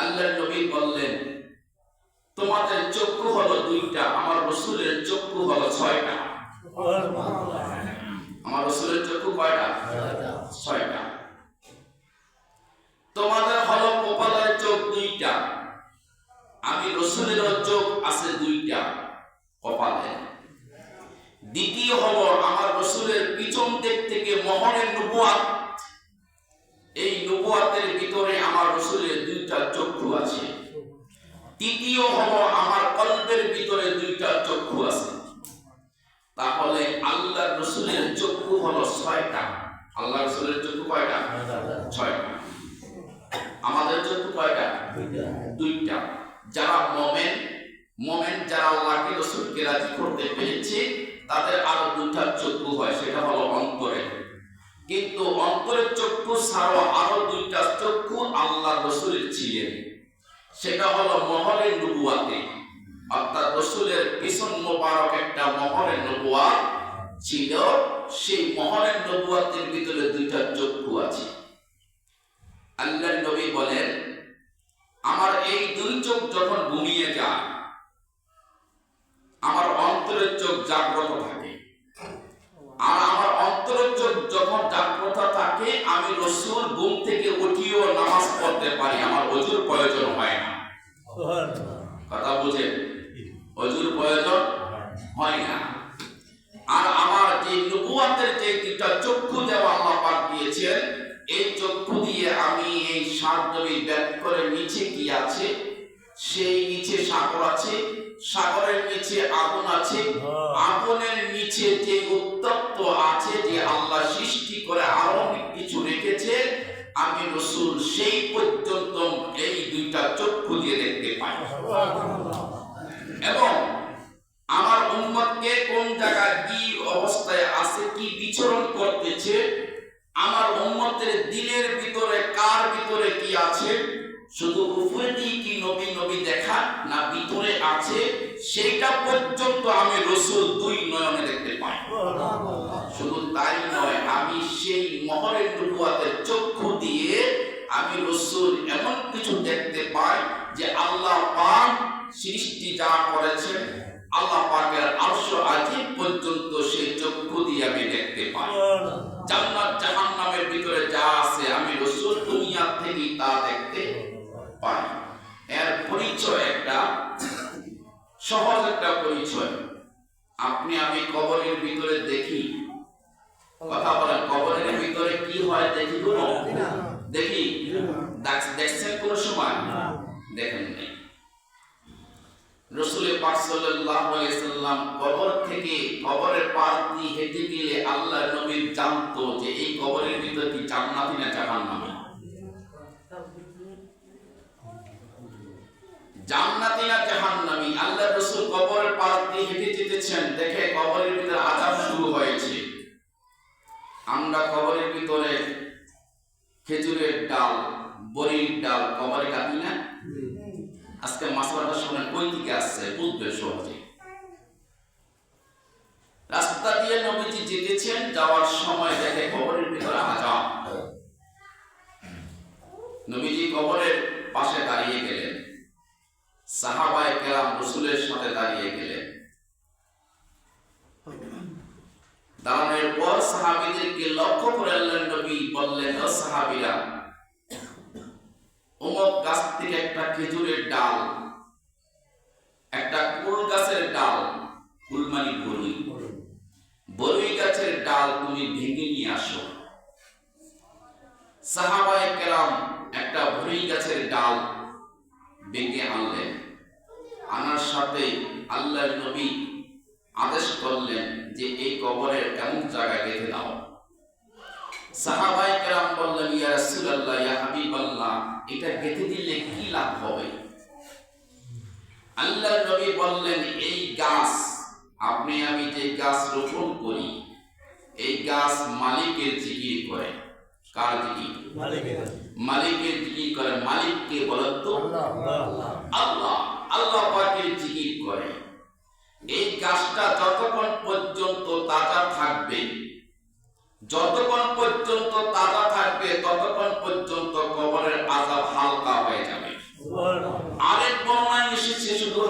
আল্লাহ নবী বললেন, তোমাদের চক্ষু হলো দুইটা, আমার রসুলের চক্ষু হলো ছয়টা। আমার রসুলের চক্ষু কয়টা? ছয়টা। তোমাদের হলো কপালের চোখ দুইটা, আমি রসুলের চোখ আছে দুইটা, কপালে। দ্বিতীয় হলো আমার রসুলের পিছন দিক থেকে মহরের নবুয়াত, এই নবুয়াতের ভিতরে আমার দুইটা চক্ষু আছে। তৃতীয় হলো আমার কল্পের ভিতরে দুইটা চক্ষু আছে। তাহলে আল্লাহ রসুলের চক্ষু হলো ছয়টা। আল্লাহ রসুলের চক্ষু কয়টা? ছয়টা। আমাদের চক্ষু কয়টা? দুইটা। যারা মোমেন মোমেন যারা আল্লাহকে, রসুলকে রাজি করতে পেরেছে, তাদের আরও দুইটা চক্ষু হয়, সেটা হলো অন্তরে। কিন্তু অন্তরের চক্ষু ছাড়াও আরও দুইটা চক্ষু আল্লাহ রসুলের ছিলেন সেটা হলো মহরের নবুয়াতে। অর্থাৎ রসুলের পিছন মোবারক একটা মহরের নবুয়াত ছিল। সেই মহরের নবুয়াতের ভিতরে দুইটা চক্ষু আছে। আল্লাহ নবী বলেন, আমার এই দুই চোখ যখন ঘুমিয়ে যায়, আমার অন্তরের চোখ জাগ্রত থাকে আর আমার অন্তরের চোখ যখন জাগ্রত থাকে আমি রসুল ঘুম থেকে উঠিও নামাজ পড়তে পারি আমার অজুর প্রয়োজন হয় না। কথা বুঝেন? অজুর প্রয়োজন হয় না। আর আমার যে নবুয়াতের যে দুটা চক্ষু দেওয়া আল্লাহ পাক দিয়েছেন এই চক্ষু দিয়ে আমি এই সাত নবী ব্যাক করে নিচে কি আছে? সেই নিচে সাগর আছে সাগরের নিচে আগুন আছে আগুনের নিচে যে উত্তপ্ত আছে যে আল্লাহ সৃষ্টি করে আরও অনেক কিছু রেখেছে আমি রসুল সেই পর্যন্ত এই দুইটা চক্ষু দিয়ে দেখতে পাই। এবং আমার উম্মতকে কোন জায়গায় কি অবস্থায় আছে, কি বিচরণ করতেছে, আমার উম্মতের দিলের ভিতরে কার ভিতরে কি আছে, শুধু উপরে দিয়ে কি নবী নবী দেখা না ভিতরে আছে, সেইটা পর্যন্ত আমি রসুল দুই নয়নে দেখতে পাই। শুধু তাই নয়, আমি সেই মহরের টুকুয়াতে চক্ষু আমি রসুল এমন কিছু দেখতে পাই যে আল্লাহ পাক সৃষ্টি যা করেছেন আল্লাহ পাকের আরশ আজিব পর্যন্ত সেই চক্ষু দিয়ে আমি দেখতে পাই। জান্নাত জাহান্নামের ভিতরে যা আছে আমি রসুল দুনিয়া থেকে তা দেখতে পাই। এর পরিচয় একটা সহজ একটা পরিচয়। আপনি আমি কবরের ভিতরে দেখি। কথা বলেন কবরের ভিতরে কি হয় দেখি কোনো দেখি দেখছেন কোন সময়? দেখেন নাই। রসুল পাক সাল্লাল্লাহু আলাইহি সাল্লাম কবর থেকে কবরের পাশ দিয়ে হেঁটে গেলে আল্লাহ নবী জানতো যে এই কবরের ভিতরে কি জান্নাতি না জাহান্নামী? জান্নাতি না জাহান্নামী? আল্লাহ রসুল কবরের পাশ দিয়ে হেঁটে যেতেছেন দেখে কবরের ভিতরে আযাব শুরু হয়েছে। আমরা কবরের ভিতরে খেজুরের ডাল বড়ির ডাল কবরে কাটি না? আজকে মাসলাটা শোনেন ওই দিকে আসছে? বুঝবে সহজে। রাস্তা দিয়ে নবীজি যেতেছেন যাওয়ার সময় দেখে কবরের ভিতরে আজাব নবীজি কবরের পাশে দাঁড়িয়ে গেলেন। সাহাবায়ে কেরাম রসুলের সাথে দাঁড়িয়ে গেলেন। দাঁড়ানোর পর সাহাবীদেরকে লক্ষ্য করে আল্লাহ নবী বললেন, ও সাহাবীরা অমুক গাছ থেকে একটা খেজুরের ডাল, একটা কুল গাছের ডাল, কুল মানে বরুই। বরুই গাছের ডাল তুমি ভেঙে নিয়ে আসো। সাহাবায়ে কেরাম একটা বরুই গাছের ডাল ভেঙে আনলেন। আনার সাথে আল্লাহর নবী আদেশ করলেন যে, এই কবরের এমন জায়গায় গেঁথে দাও। সাহাবায়ে কেরাম বললেন ইয়া রাসূলুল্লাহ ইয়া হাবিবাল্লাহ এটা গেঁথে দিলে কি লাভ হবে? আল্লাহ নবী বললেন এই গাছ আপনি আমি যে গাছ রোপণ করি এই গাছ মালিকের জিকির করে। কার জিকির? মালিকের। জিকির করে। মালিককে বলেন তো? আল্লাহ আল্লাহ পাকের জিকির করে। এই গাছটা যতক্ষণ যতক্ষণ পর্যন্ত তাজা থাকবে ততক্ষণ পর্যন্ত কবরের আজাব হালকা হয়ে যাবে। আরেক বর্ণায় এসেছে শুধু